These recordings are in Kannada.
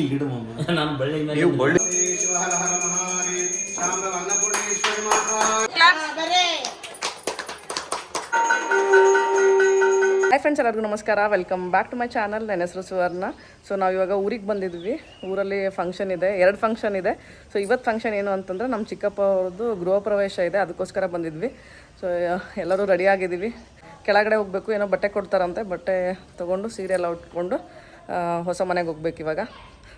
ಇಲ್ಲಿಡು ಮಮ್ಮಿ. ನಾನು ಬಳ್ಳಿ ಮೇಲೆ ನೀವು ಬಳ್ಳಿ ಹಾಯ್ ಫ್ರೆಂಡ್ಸ್ ಎಲ್ಲರಿಗೂ ನಮಸ್ಕಾರ. Welcome back to my channel ನನ್ನ ಹೆಸರು ಸುವರ್ಣ. ಸೊ ನಾವು ಇವಾಗ ಊರಿಗೆ ಬಂದಿದ್ವಿ. ಊರಲ್ಲಿ ಫಂಕ್ಷನ್ ಇದೆ. ಎರಡು ಫಂಕ್ಷನ್ ಇದೆ. ಸೊ ಇವತ್ತು ಫಂಕ್ಷನ್ ಏನು ಅಂತಂದರೆ ನಮ್ಮ ಚಿಕ್ಕಪ್ಪ ಅವ್ರದ್ದು ಗೃಹ ಪ್ರವೇಶ ಇದೆ. ಅದಕ್ಕೋಸ್ಕರ ಬಂದಿದ್ವಿ. ಸೊ ಎಲ್ಲರೂ ರೆಡಿ ಆಗಿದ್ದೀವಿ. ಕೆಳಗಡೆ ಹೋಗಬೇಕು. ಏನೋ ಬಟ್ಟೆ ಕೊಡ್ತಾರಂತೆ. ಬಟ್ಟೆ ತೊಗೊಂಡು ಸೀರೆ ಎಲ್ಲ ಉಟ್ಕೊಂಡು ಹೊಸ ಮನೆಗೆ ಹೋಗ್ಬೇಕು ಇವಾಗ.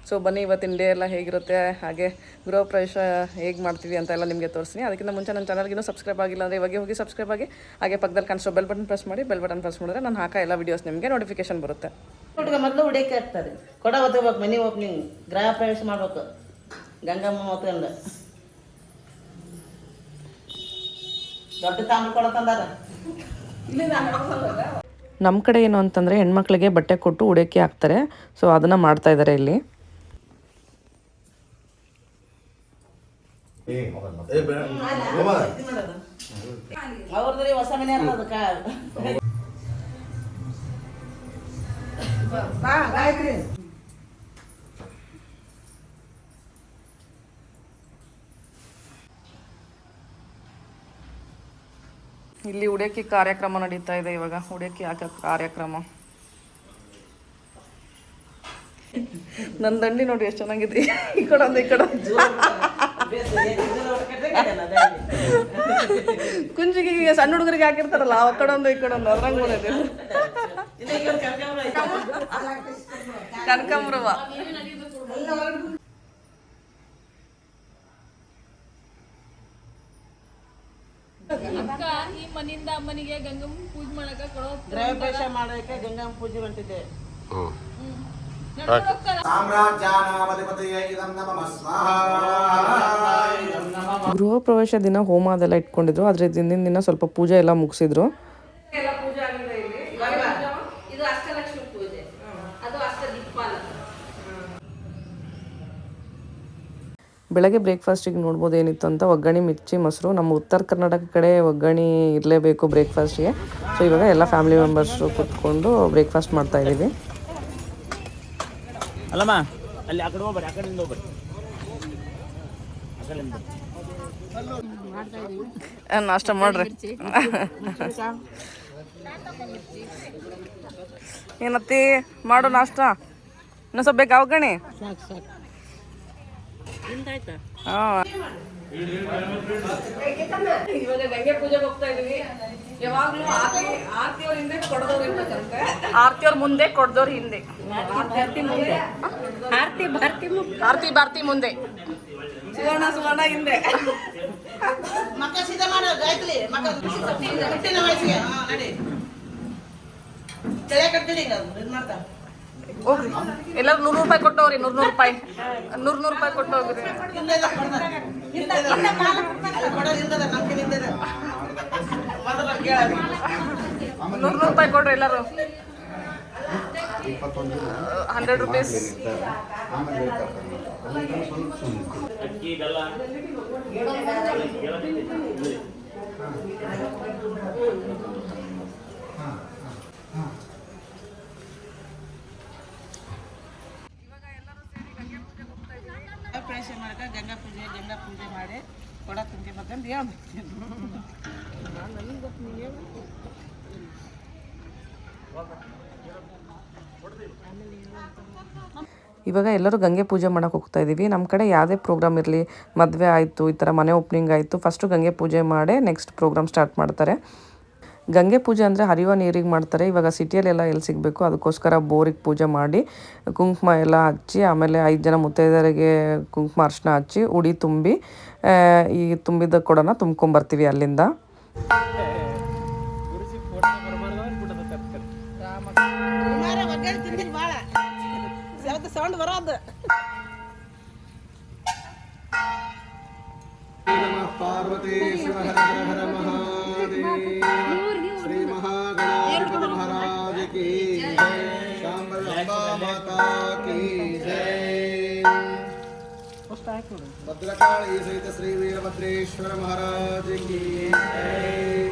ಸೊ ಬನ್ನಿ ಇವತ್ತಿನ ಡೇ ಎಲ್ಲ ಹೇಗಿರುತ್ತೆ ಹಾಗೆ ಗೃಹ ಪ್ರವೇಶ ಹೇಗೆ ಮಾಡ್ತೀವಿ ಅಂತ ಎಲ್ಲ ನಿಮಗೆ ತೋರಿಸ್ತೀನಿ. ಅದಕ್ಕಿಂತ ಮುಂಚೆ ನನ್ನ ಚಾನಲ್ಗೆ ಇನ್ನೂ ಸಬ್ಸ್ಕ್ರೈಬ್ ಆಗಿಲ್ಲ ಅಂದರೆ ಇವಾಗ ಹೋಗಿ ಸಬ್ಸ್ಕ್ರೈಬ್ ಆಗಿ ಹಾಗೆ ಪಕ್ಕದಲ್ಲಿ ಕಾಣಿಸೋ ಬೆಲ್ ಬಟನ್ ಪ್ರೆಸ್ ಮಾಡಿ ಬೆಲ್ ಬಟನ್ ಪ್ರೆಸ್ ಮಾಡಿದ್ರೆ ನಾನು ಹಾಕೋ ಎಲ್ಲ ವೀಡಿಯೋಸ್ ನಿಮಗೆ ನೋಟಿಫಿಕೇಶನ್ ಬರುತ್ತೆ. ಹುಡುಗ ಮೊದಲು ಹುಡುಕಿ ಹಾಕ್ತಾರೆ ಕೊಡ ಹೊತ್ಕೋಬೇಕು ಮನೆ ಓಪನಿಂಗ್ ಗೃಹ ಪ್ರವೇಶ ಮಾಡ್ಬೇಕು. ಗಂಗಮ್ಮ ಹೊತ್ಕೊಂಡು ದೊಡ್ಡ ತಾಮ್ರ ಕೊಡ ತಂದಾರ. ನಮ್ಮ ಕಡೆ ಏನು ಅಂತಂದರೆ ಹೆಣ್ಮಕ್ಳಿಗೆ ಬಟ್ಟೆ ಕೊಟ್ಟು ಉಡೋಕೆ ಹಾಕ್ತಾರೆ. ಸೊ ಅದನ್ನು ಮಾಡ್ತಾ ಇದ್ದಾರೆ ಇಲ್ಲಿ. ಹೊಸ ಮನೆ ಅಲ್ಲ ಅದಕ್ಕ ಗಾಯತ್ರಿ ಇಲ್ಲಿ ಉಡೇಕಿ ಕಾರ್ಯಕ್ರಮ ನಡೀತಾ ಇದೆ ಇವಾಗ. ಉಡೇಕಿ ಹಾಕೋ ಕಾರ್ಯಕ್ರಮ? ನನ್ನ ದಂಡಿ ನೋಡಿ ಎಷ್ಟು ಚೆನ್ನಾಗಿದೆ. ಈ ಕಡೆ ಒಂದು ಈ ಕಡೆ. ಕುಂಜಿಗೆ ಸಣ್ಣ ಹುಡುಗರಿಗೆ ಹಾಕಿರ್ತಾರಲ್ಲ ಆ ಕಡೆ ಒಂದು ಈ ಕಡೆ ಒಂದು. ಅದ್ರಂಗೆ ಬಂದೈತೆ ಕನಕಾಂಬ್ರವ. ಅಕ್ಕ ಈ ಮನಿಂದ ಅಮ್ಮನಿಗೆ ಗಂಗಮ್ಮ ಪೂಜೆ ಮಾಡಕ ಕೊಡೋ ಗೃಹ ಪ್ರವೇಶ ಮಾಡೋದಕ್ಕೆ ಗಂಗಮ್ಮ ಪೂಜೆ ಹೊಂಟಿದ್ದೆ ಗೃಹ ಪ್ರವೇಶ ದಿನ ಹೋಮ ಅದೆಲ್ಲ ಇಟ್ಕೊಂಡಿದ್ರು ಆದ್ರೆ ದಿನದಿಂದ ದಿನ ಸ್ವಲ್ಪ ಪೂಜೆ ಎಲ್ಲ ಮುಗಿಸಿದ್ರು ಇದು ಅಷ್ಟಲಕ್ಷ್ಮಿ ಪೂಜೆ ಅದು ಅಷ್ಟ ದಿಕ್ಪಾಲ ಬೆಳಗ್ಗೆ ಬ್ರೇಕ್ಫಾಸ್ಟಿಗೆ ನೋಡ್ಬೋದು ಏನಿತ್ತು ಅಂತ ಒಗ್ಗರಣೆ ಮಿರ್ಚಿ ಮೊಸರು. ನಮ್ಮ ಉತ್ತರ ಕರ್ನಾಟಕ ಕಡೆ ಒಗ್ಗರಣೆ ಇರಲೇಬೇಕು ಬ್ರೇಕ್ಫಾಸ್ಟಿಗೆ. ಸೊ ಇವಾಗ ಎಲ್ಲ ಫ್ಯಾಮಿಲಿ ಮೆಂಬರ್ಸು ಕೂತ್ಕೊಂಡು ಬ್ರೇಕ್ಫಾಸ್ಟ್ ಮಾಡ್ತಾ ಇದ್ದೀವಿ. ಅಲ್ಲಮ್ಮ ಅಲ್ಲಿ ಆ ಕಡೆ ಹೋಗ್ಬರ್ರಿ ಆ ಕಡೆಯಿಂದ ಹೋಗ್ಬರ್ರಿ. ನಾಷ್ಟ ಮಾಡ್ರಿ. ಏನತ್ತಿ ಮಾಡು ನಾಷ್ಟ. ಇನ್ನೂ ಸ್ವಲ್ಪ ಬೇಕಾ ಒಗ್ಗರಣೆ? ಸಾಕು ಸಾಕು. ಹಾಂ ಇವಾಗ ಗಂಗೆ ಪೂಜೆಗೆ ಹೋಗ್ತಾ ಇದೀವಿ. ಯಾವಾಗ್ಲೂ ಆರತಿ ಆರತಿಯವ್ರ ಹಿಂದೆ ಕೊಡದವ್ರು ಇರ್ಬೇಕಂತೆ. ಆರತಿಯವ್ರ ಮುಂದೆ ಕೊಡ್ದವ್ರ ಹಿಂದೆ. ಆರ್ತಿ ಭಾರತಿ ಆರತಿ ಭಾರತಿ ಮುಂದೆ. ಸುವರ್ಣ ಸುವರ್ಣ ಹಿಂದೆ. ಮಕ್ಕ ಸಿದ್ಧ ಮಾಡು ಗಾಯತ್ರಿ. ಮಕ್ಕ ಹುಟ್ಟಿನ ವಯಸ್ಸಿಗೆ. ತಲೆ ಕಟ್ತೀನಿ ಈಗ ಇದು ಮಾಡ್ತಾರೆ ಮಾಡ್ತಾ. ಹೋಗ್ರಿ. ಎಲ್ಲರೂ ನೂರು ರೂಪಾಯಿ ಕೊಟ್ಟವ್ರಿ ಹೋಗ್ರಿ ನೂರು ರೂಪಾಯಿ. ನೂರು ನೂರು ರೂಪಾಯಿ ಕೊಟ್ಟು ಹೋಗ್ರಿ ನೂರು. ನೂರ್ ನೂರು ರೂಪಾಯಿ ಕೊಡ್ರಿ ಎಲ್ಲರೂ. ಹಂಡ್ರೆಡ್ ರುಪೀಸ್ ಅಕ್ಕಿ ಬೆಲ್ಲ ಗೃಹ ಪ್ರವೇಶ ಮಾಡಕ ಗಂಗಾ ಪೂಜೆ ಗಂಗಾ ಪೂಜೆ ಮಾಡಿ ಕೊಡ ತುಂಬಿ ಬಂದು ಹೇಳು ಇವಾಗ ಎಲ್ಲರೂ ಗಂಗೆ ಪೂಜೆ ಮಾಡಕ್ಕೆ ಹೋಗ್ತಾ ಇದ್ದೀವಿ ನಮ್ಮ ಕಡೆ ಯಾವುದೇ ಪ್ರೋಗ್ರಾಮ್ ಇರಲಿ, ಮದುವೆ ಆಯಿತು, ಈ ಥರ ಮನೆ ಓಪನಿಂಗ್ ಆಯಿತು ಫಸ್ಟು ಗಂಗೆ ಪೂಜೆ ಮಾಡಿ ನೆಕ್ಸ್ಟ್ ಪ್ರೋಗ್ರಾಮ್ ಸ್ಟಾರ್ಟ್ ಮಾಡ್ತಾರೆ. ಗಂಗೆ ಪೂಜೆ ಅಂದರೆ ಹರಿಯುವ ನೀರಿಗೆ ಮಾಡ್ತಾರೆ. ಇವಾಗ ಸಿಟಿಯಲ್ಲೆಲ್ಲ ಎಲ್ಲಿ ಸಿಗಬೇಕು? ಅದಕ್ಕೋಸ್ಕರ ಬೋರಿಗೆ ಪೂಜೆ ಮಾಡಿ ಕುಂಕುಮ ಎಲ್ಲ ಹಚ್ಚಿ, ಆಮೇಲೆ ಐದು ಜನ ಮುತ್ತೈದೆಯರಿಗೆ ಕುಂಕುಮ ಅರ್ಶನ ಹಚ್ಚಿ, ಉಡಿ ತುಂಬಿ ಈ ತುಂಬಿದ ಕೊಡನ ತುಂಬ್ಕೊಂಬರ್ತೀವಿ ಅಲ್ಲಿಂದ. ಹರ ಹರ ಮಹಾದೇವ. अम्बा भद्रकाली सहित श्री वीरभद्रेश्वर महाराज की जय।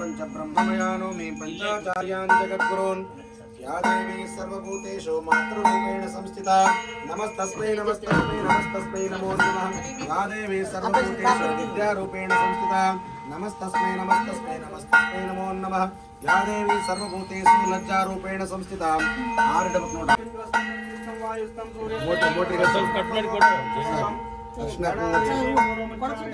पञ्चब्रह्मयानो मे पञ्चाचार्यान् जगद्गुरोन्। या देवी सर्वभूतेषु मातृरूपेण संस्थिता नमस्तस्मै नमस्तस्मै नमस्तस्मै नमो नमः या देवी सर्वभूतेषु विद्यारूपेण संस्थिता नमस्तस्मै नमस्तस्मै नमस्तस्मै नमो नमः या देवी सर्वभूतेषु लज्जारूपेण संस्थिता ಆರಿಡ ನೋಡಿ ಮೋಟ್ರಿ ಮೋಟ್ರಿಗೆ ಸ್ವಲ್ಪ ಕಟ್ ಮಾಡಿ ಕೊಡು ಅರ್ಶಿನ ಶಾಂಭವಿ ಅನ್ನಪೂರ್ಣೇಶ್ವರಿ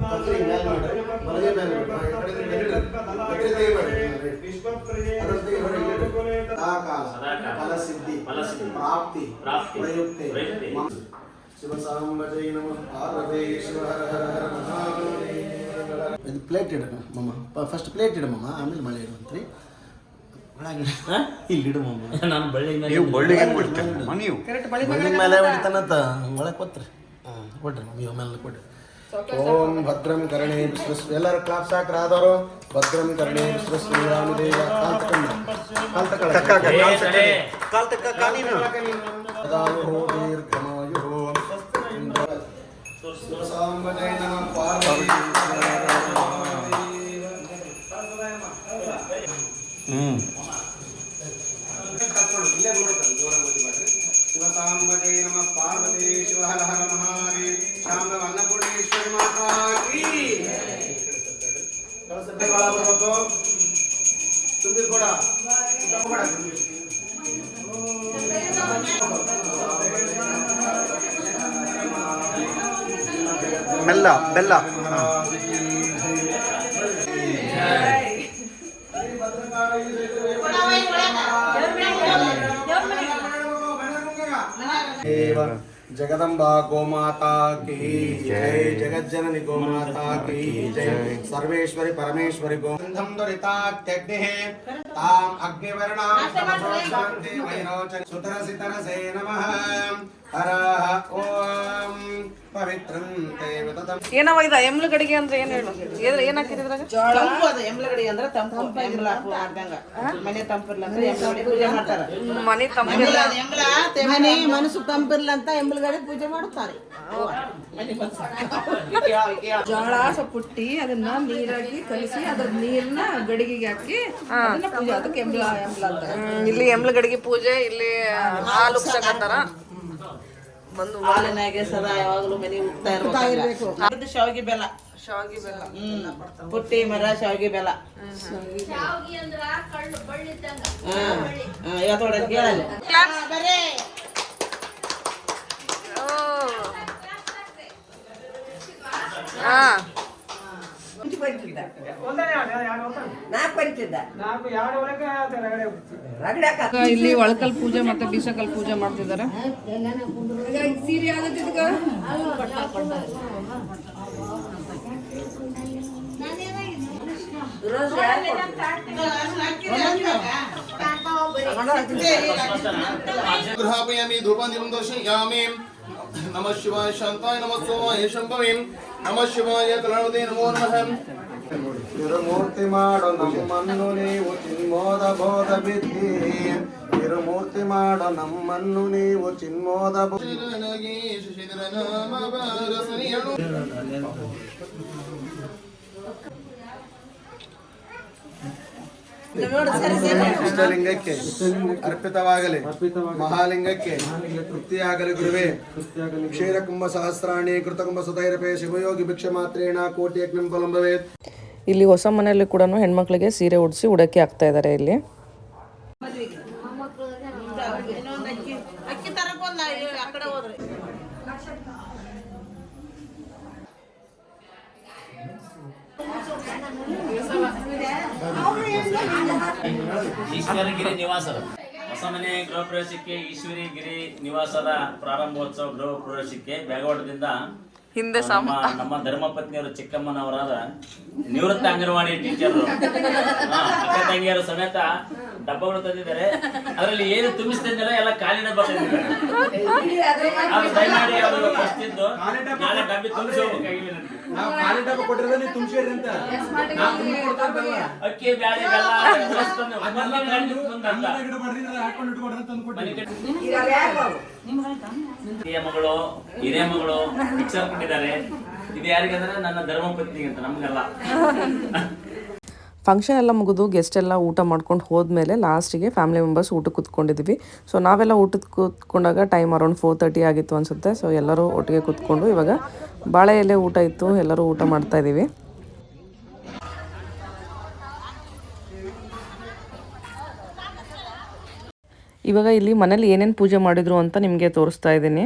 ಬಲಗಡೆ ಕತ್ರಿ ಮೇಲ್ ಮಾಡ್ರಿ. ಬಲಗೈ ಮೇಲ್ ಮಾಡ್ರಿ. ಆ, ಈ ಕಡೆಯಿಂದ ಮೇಲ್ ಇಡ್ರಿ. ಕತ್ರಿ ತೆಗಿ ಮಾಡ್ರಿ. ಅದನ್ನ ತೆಗಿ ಹೊರಗೆ ಇಡ್ರಿ. ಸದಾಕಾಲ ಸದಾಕಾಲ. ಫಲಸಿದ್ಧಿ ಫಲಸಿದ್ಧಿ. ಪ್ರಾಪ್ತಿ ಪ್ರಾಪ್ತಿ. ಪ್ರಯುಕ್ತೆ ಪ್ರಯುಕ್ತೆ. ಮ- ಶಿವಸಾಂಬಜೈ ನಮಃ ಪಾರ್ವತೇಶ್ವರ ಹರ ಹರ ಹರ ಮಹಾದೇವ ಇದು ಪ್ಲೇಟ್ ಇಡ ಮಮ್ಮ ಫಸ್ಟ್ ಪ್ಲೇಟ್ ಇಡ ಮಮ್ಮ ಆಮೇಲೆ ಮಳೆ ಇಡುವಂತ್ರಿ ಒಳಗೆ ಇಲ್ಲಿ ಇಡು ಮಮ್ಮ ನಾನು ಬಳ್ಳಿ ಮೇಲೆ ನೀವು ಬಳ್ಳಿಗೆ ಹೆಂಗ್ ಬಿಡ್ತೀರ ನೀವು ಮಣ್ಣಿನ ಮೇಲೆ ಹೊಡಿತಾನಂತ ಒಳಗೆ ಕೊತ್ರಿ ಹಾಂ ಕೊಡ್ರಿ ಮಮ್ಮ ಇವ್ ಮೇಲೆ ಕೊಡ್ರಿ ಓಂ ಭದ್ರಂ ಕರ್ಣೇ ವಿಶ್ವಸ್ವ ಎಲ್ಲರೂ ಕ್ಲಾಪ್ಸ್ ಹಾಕ್ರ ಆದವರು ಭದ್ರಂ ಕರ್ಣೇ ವಿಶ್ವ ರಾಮದೇವ. ಕಾಲ್ ತಕೊಂಡ ಕಾಲ್ ತಕೊಳ್ಳ. ಏ, ತಡೆ. ಕಾಲ್ ತಕ್ಕ ಕಾಲಿನ ಸದಾಯುಹೋ ದೀರ್ಘಮಾಯುಃ ಸಾಂಬಜೈ ನಮಃ ಪಾರ್ವತಿ. मेल्ला मेल्ला जगदम्बा गोमाता की जय जगज्जननी गोमाता की जय सर्वेश्वरी परमेश्वरी गोविंदम दुरीता त्यग्नि ताम अग्निवर्णा शांति वैरोचन सुतर सितर से ओ ಏನವ ಇದ ಎಮ್ಲು ಗಡಿಗೆ ಅಂದ್ರೆ ಏನು ಹೇಳು? ಏನ್ ಏನ್ ಹಾಕಿದ್ರಾಗ ತಂಪು ಅದು ಎಮ್ಲಗಡಿ ಅಂದ್ರೆ ತಂಪು. ಎಮ್ಲ ಹಾಕ್ದಂಗ. ಮನೆ ತಂಪಿರ್ಲ ಅಂದ್ರೆ ಎಮ್ಲಗಡಿ ಪೂಜೆ ಮಾಡ್ತಾರ. ಮನೆ ತಮ್ಮ ಎಮ್ಲ ಮನೆ ಮನಸ್ಸು ತಂಪಿರ್ಲ ಅಂತ ಎಮ್ಲಗಡಿ ಪೂಜೆ ಮಾಡುತ್ತಾರೆ. ಜೋಳ ಸ್ವಲ್ಪ ಪುಟ್ಟಿ ಅದನ್ನ ನೀರಾಗಿ ಕಲಿಸಿ ಅದ್ರ ನೀರ್ನ ಗಡಿಗೆಗೆ ಹಾಕಿ ಅದನ್ನ ಪೂಜೆ ಅದಕ್ಕೆ ಎಂಬ್ಲ ಎಂಬ್ಲ ಅಂತ. ಇಲ್ಲಿ ಎಮ್ಲು ಗಡಿಗೆ ಪೂಜೆ ಇಲ್ಲಿ ಹಾಲು ಉಕ್ಸಕತ್ತಾರ ಬಂದು ಹಾಲಿನಾಗೆ ಸದಾ ಯಾವಾಗಲೂ ಮನೆ ಹೋಗ್ತಾ ಇರಬೇಕು ಅದು ಶಾವಿಗೆ ಬೆಲ್ಲ. ಶಾವಿಗೆ ಬೆಲ್ಲ. ಹ್ಮ್. ಪುಟ್ಟಿ ಮರ ಶಾವಿಗೆ ಬೆಲ್ಲ. ಶಾವ್ಗಿ ಕೇಳಲ್ಲ. ಹಾ. ರಗಡೆ ಇಲ್ಲಿ ಒಳಕಲ್ ಪೂಜೆ ಮತ್ತೆ ಬೀಸಕಲ್ ಪೂಜೆ ಮಾಡ್ತಿದ್ದಾರೆ. ಗೃಹಾಪಯಾಮಿ ಧೂಪ ನಿಮಂ ನಮ ಶಿವಾಯ ಶಾಂತಾಯ ನಮ ಸೋಮಾಯ ಶಂಭವೀ ನಮ ಶಿವಾಯ ಕಲಾಣದೇ ನಮೋ ನಮಃ ತಿರುಮೂರ್ತಿ ಮಾಡೋ ನಮ್ಮನ್ನು ನೀವು ಚಿನ್ಮೋದ ಬೋಧ ಬಿದ್ದಿ ತಿರುಮೂರ್ತಿ ಮಾಡೋ ನಮ್ಮನ್ನು ನೀವು ಚಿನ್ಮೋದ ಬೋಧ ಇಷ್ಟಲಿಂಗಕ್ಕೆ ಅರ್ಪಿತವಾಗಲಿ ಮಹಾಲಿಂಗಕ್ಕೆ ತೃಪ್ತಿಯಾಗಲಿ ಗುರುವೇ. ಕ್ಷೀರಕುಂಭ ಸಹಸ್ರಾಣಿ ಕೃತಕುಂಭ ಸುಧೈರಪೇ ಶಿವಯೋಗಿ ಭಿಕ್ಷ ಮಾತ್ರೇಣ ಕೋಟಿ ಯಜ್ಞಂ ಇಲ್ಲಿ ಹೊಸ ಮನೆಯಲ್ಲಿ ಕೂಡ ಹೆಣ್ಮಕ್ಳಿಗೆ ಸೀರೆ ಉಡಿಸಿ ಉಡಕ್ಕೆ ಹಾಕ್ತಾ ಇದ್ದಾರೆ ಇಲ್ಲಿ ಇನ್ನೊಂದು ಅಕ್ಕಿ ಅಕ್ಕಿ ತರಕ್ ಒಂದ್ ಆ ಕಡೆ ಹೋದ್ರಿ ಈಶ್ವರಗಿರಿ ನಿವಾಸದ. ಹೊಸ ಮನೆ ಗೃಹ ಪ್ರವೇಶಕ್ಕೆ ಈಶ್ವರಿಗಿರಿ ನಿವಾಸದ ಪ್ರಾರಂಭೋತ್ಸವ ಗೃಹ ಪ್ರವೇಶಕ್ಕೆ ಬೇಗವಾಡದಿಂದ ಹಿಂದೆ ನಮ್ಮ ನಮ್ಮ ಧರ್ಮಪತ್ನಿಯವರು ಚಿಕ್ಕಮ್ಮನವರಾದ ನಿವೃತ್ತ ಅಂಗನವಾಡಿ ಟೀಚರ್ ಅಕ್ಕ ತಂಗಿಯರು ಸಮೇತ ಡಬ್ಬಗಳು ತಂದಿದ್ದಾರೆ. ಅದರಲ್ಲಿ ಏನು ತುಂಬಿಸ್ತಿದ್ದಾರೆ ಎಲ್ಲ ಕಾಲಿನ ಬರ್ತಿದ್ದಾರೆ ತಂದಿದ್ದಾರೆ. ಅದು ದಯಮಾಡಿ ಅವರು ಕೊಡ್ತಿದ್ದು ನಾಳೆ ಡಬ್ಬಿ ತುಂಬಿಸಿ ಹೋಗ್ಬೇಕಾಗಿಲ್ಲ. ನಾವು ಖಾಲಿ ಡಬ್ಬ ಕೊಟ್ಟಿರೋದು ನೀವು ತುಂಬಿಸಿರಿ ಅಂತ ನಾವು ತುಂಬಿ ಕೊಡ್ತಾ ಇದ್ದಲ್ಲ. ಅಕ್ಕಿ ಬ್ಯಾಳಿ ಬೆಲ್ಲ ಎಲ್ಲ ಗಂಡು ಮುಂದಂತ. ಗಿಡ ಮಾಡ್ರಿ, ಹಾಕೊಂಡು ಇಟ್ಕೊಡ್ರಿ ಅಂತ ಅಂದ್ಕೊಟ್ಟಿನಿ. ಮನೆ ಕಟ್ಟಿ- ಹಿರಿಯ ಮಗಳು ಹಿರಿಯ ಮಗಳು ಮಿಕ್ಸರ್ ಕೊಟ್ಟಿದ್ದಾರೆ ಇದು ಯಾರಿಗಂದ್ರೆ ನನ್ನ ಧರ್ಮಪತ್ನಿಗೆ ಅಂತ ನಮಗಲ್ಲ ಫಂಕ್ಷನ್ ಎಲ್ಲ ಮುಗಿದು ಗೆಸ್ಟ್ ಎಲ್ಲ ಊಟ ಮಾಡ್ಕೊಂಡು ಹೋದ್ಮೇಲೆ ಲಾಸ್ಟಿಗೆ ಫ್ಯಾಮಿಲಿ ಮೆಂಬರ್ಸ್ ಊಟಕ್ಕೆ ಕೂತ್ಕೊಂಡಿದ್ವಿ ಸೊ ನಾವೆಲ್ಲ ಊಟಕ್ಕೆ ಕೂತ್ಕೊಂಡಾಗ ಟೈಮ್ ಅರೌಂಡ್ ಫೋರ್ ತರ್ಟಿ ಆಗಿತ್ತು ಅನಿಸುತ್ತೆ ಸೊ ಎಲ್ಲರೂ ಒಟ್ಟಿಗೆ ಕೂತ್ಕೊಂಡು ಇವಾಗ ಬಾಳೆ ಎಲೆ ಊಟ ಇತ್ತು, ಎಲ್ಲರೂ ಊಟ ಮಾಡ್ತಾ ಇದ್ದೀವಿ. ಇವಾಗ ಇಲ್ಲಿ ಮನೇಲಿ ಏನೇನು ಪೂಜೆ ಮಾಡಿದ್ರು ಅಂತ ನಿಮಗೆ ತೋರಿಸ್ತಾ ಇದ್ದೀನಿ.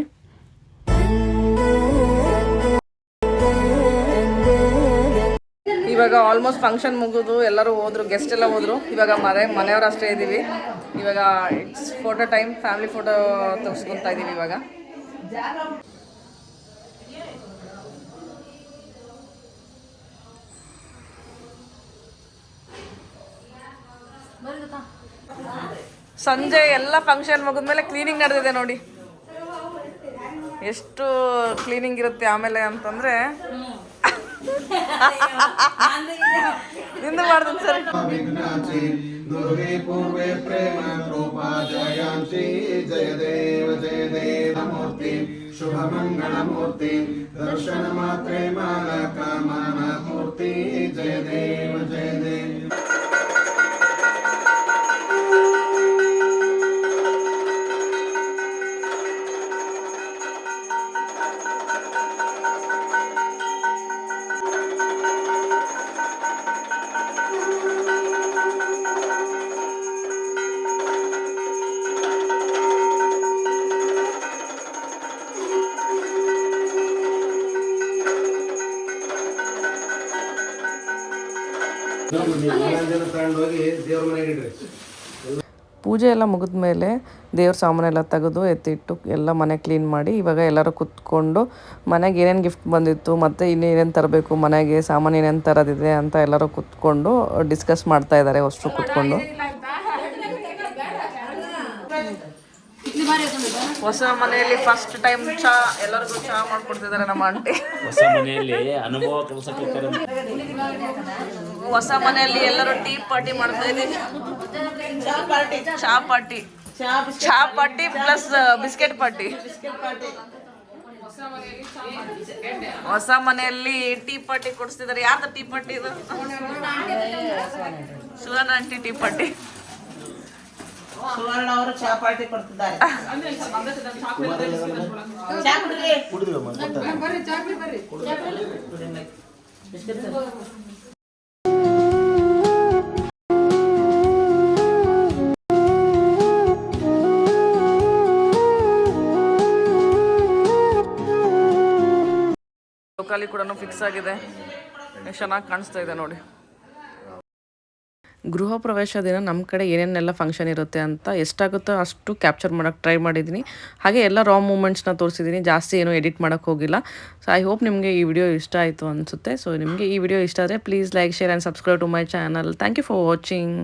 ಇವಾಗ ಆಲ್ಮೋಸ್ಟ್ ಫಂಕ್ಷನ್ ಮುಗಿದು, ಎಲ್ಲರೂ ಹೋದ್ರು ಗೆಸ್ಟ್ ಎಲ್ಲ ಹೋದ್ರು. ಇವಾಗ ಮನೆ ಮನೆಯವರು ಅಷ್ಟೇ ಇದ್ದೀವಿ ಇವಾಗ it's photo time family photo ತೋರಿಸ್ಕೊತಾ ಇದ್ದೀವಿ ಇವಾಗ. ಸಂಜೆ ಎಲ್ಲ ಫಂಕ್ಷನ್ ಮುಗಿದ ಮೇಲೆ ಕ್ಲೀನಿಂಗ್ ನಡೆದಿದೆ ನೋಡಿ. ಎಷ್ಟು ಕ್ಲೀನಿಂಗ್ ಇರುತ್ತೆ ಆಮೇಲೆ ಅಂತಂದ್ರೆ ನಿಂದು ಮಾಡ್ತೀನಿ ಸರ್. ದುರ್ಗೆ ಜಯ ದೇವ ಮೂರ್ತಿ, ಶುಭ ಮಂಗಳ ಮೂರ್ತಿ, ದರ್ಶನ ಮಾತ್ರೇ ಮಾಲಕ ಮಾನ ಮೂರ್ತಿ, ಜಯ ದೇವ ಜಯ ದೇವ. ಪೂಜೆ ಎಲ್ಲ ಮುಗಿದ ಮೇಲೆ ದೇವ್ರ ಸಾಮಾನೆಲ್ಲ ತೆಗೆದು ಎತ್ತಿಟ್ಟು ಎಲ್ಲ ಮನೆ ಕ್ಲೀನ್ ಮಾಡಿ ಇವಾಗ ಎಲ್ಲರೂ ಕುತ್ಕೊಂಡು ಮನೆಗೆ ಏನೇನು ಗಿಫ್ಟ್ ಬಂದಿತ್ತು, ಮತ್ತು ಇನ್ನೇನೇನು ತರಬೇಕು, ಮನೆಗೆ ಸಾಮಾನು ಏನೇನು ತರೋದಿದೆ ಅಂತ ಎಲ್ಲರೂ ಕುತ್ಕೊಂಡು ಡಿಸ್ಕಸ್ ಮಾಡ್ತಾ ಇದ್ದಾರೆ ಅಷ್ಟು ಕುತ್ಕೊಂಡು. ಹೊಸ ಮನೆಯಲ್ಲಿ ಫಸ್ಟ್ ಟೈಮ್ ಚಾ ಎಲ್ಲರಿಗೂ ಚಾ ಮಾಡ್ಕೊಡ್ತಿದ್ದಾರೆ ನಮ್ಮ ಆಂಟಿ. ಹೊಸ ಮನೆಯಲ್ಲಿ ಅನುಭವ ಕಲಿಸಕ್ಕೆ ಹೊಸ ಮನೆಯಲ್ಲಿ ಎಲ್ಲರೂ ಟೀ ಪಾರ್ಟಿ ಮಾಡ್ತಾ ಇದ್ದೀವಿ. ಚಾ ಪಾರ್ಟಿ ಚಾ party plus biscuit party biscuit party ಹೊಸ ಮನೆಯಲ್ಲಿ ಟೀ ಪಾರ್ಟಿ ಕೊಡಿಸ್ತಿದ್ದಾರೆ ಯಾರ್ದು ಟೀ ಪಾರ್ಟಿ ಇದು? Suvarna aunty. Tea party Suvarna ಅವರು ಚಾಪಾಟಿ ಕೊಡ್ತಿದ್ದಾರೆ. ಲೋಕಲಿ ಕೂಡ ಫಿಕ್ಸ್ ಆಗಿದೆ. ಚೆನ್ನಾಗಿ ಕಾಣಿಸ್ತಾ ಇದೆ ನೋಡಿ. ಗೃಹ ಪ್ರವೇಶ ದಿನ ನಮ್ಮ ಕಡೆ ಏನೇನೆಲ್ಲ ಫಂಕ್ಷನ್ ಇರುತ್ತೆ ಅಂತ ಎಷ್ಟಾಗುತ್ತೋ ಅಷ್ಟು ಕ್ಯಾಪ್ಚರ್ ಮಾಡೋಕ್ಕೆ ಟ್ರೈ ಮಾಡಿದ್ದೀನಿ ಹಾಗೆ ಎಲ್ಲ ರಾ ಮೂಮೆಂಟ್ಸ್ನ ತೋರಿಸಿದ್ದೀನಿ ಜಾಸ್ತಿ ಏನೂ ಎಡಿಟ್ ಮಾಡೋಕ್ಕೆ ಹೋಗಿಲ್ಲ. ಸೊ ಐ ಹೋಪ್ ನಿಮಗೆ ಈ ವಿಡಿಯೋ ಇಷ್ಟ ಆಯಿತು ಅನಿಸುತ್ತೆ. ಸೊ ನಿಮಗೆ ಈ ವಿಡಿಯೋ ಇಷ್ಟ ಆದರೆ please like share and subscribe to my channel thank you for watching